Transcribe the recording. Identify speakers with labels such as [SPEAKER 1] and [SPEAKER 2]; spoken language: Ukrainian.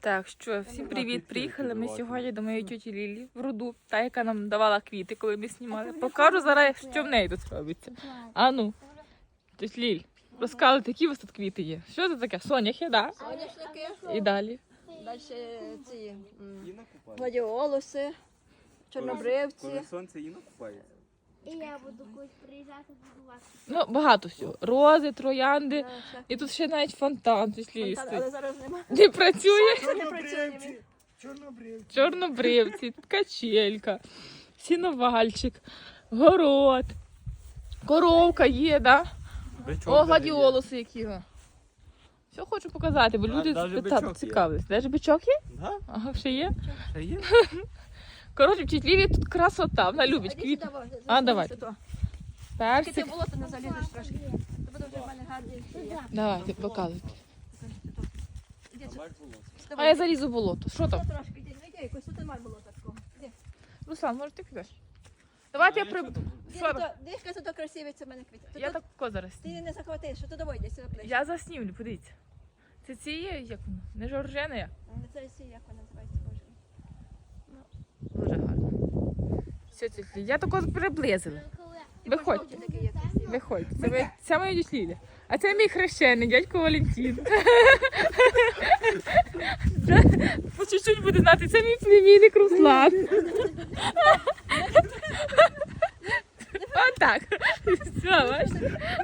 [SPEAKER 1] Так, що, всім привіт. Приїхали ми сьогодні до моєї тьоті Лілі в руду, та яка нам давала квіти, коли ми знімали. Покажу зараз, що в неї тут робиться. А ну, тьоть Ліль, розказуйте, які у вас тут квіти є. Що це таке? Соняхи, да?
[SPEAKER 2] Соняшники,
[SPEAKER 1] І далі.
[SPEAKER 2] далі ці м, гладіолуси, чорнобривці.
[SPEAKER 3] Коли сонце Інна купається.
[SPEAKER 4] І я буду колись приїжджати будувати.
[SPEAKER 1] Ну, багато всього. Рози, троянди. І тут ще навіть фонтан стоїть.
[SPEAKER 2] Але зараз нема.
[SPEAKER 1] Не працює.
[SPEAKER 2] Працює він.
[SPEAKER 1] Чорнобривці, качелька, сіновальчик, город, коровка є, да? О, гладіолуси які. Все хочу показати, бо люди
[SPEAKER 3] є.
[SPEAKER 1] цікавились. Даже бичок є?
[SPEAKER 3] Да?
[SPEAKER 1] Ага, ще є.
[SPEAKER 3] Ще є?
[SPEAKER 1] Коротше, в Тітліві тут красота, вона любить квіти. А, давай. Персик.
[SPEAKER 2] ти болото не залізеш трошки. Це буде вже мене гарний.
[SPEAKER 1] Давайте, показуйте.
[SPEAKER 2] Іди сюди.
[SPEAKER 3] Бач було.
[SPEAKER 1] А я залізу в болото. Що там?
[SPEAKER 2] Трошки, ну йди, якось тут немає болота такого. Іди.
[SPEAKER 1] Руслан, може ти підеш? Давайте я при... Що там?
[SPEAKER 2] Дишка, це красиві, це в мене квіти.
[SPEAKER 1] Я
[SPEAKER 2] тут
[SPEAKER 1] так зараз.
[SPEAKER 2] Ти не захватиш, що ти давай йди сюди ближче.
[SPEAKER 1] Я заснімлю, подивіться. Це ці є, як воно? Не жоржена?
[SPEAKER 2] Не Це сі, як вона називається,
[SPEAKER 1] Все, це я тако приблизила. Виходь виходь. Це, ми, це моя дідь А це мій хрещений, дядько Валентин. По чуть-чуть буде знати, це мій племінник Руслан. Отак. Все, бачите?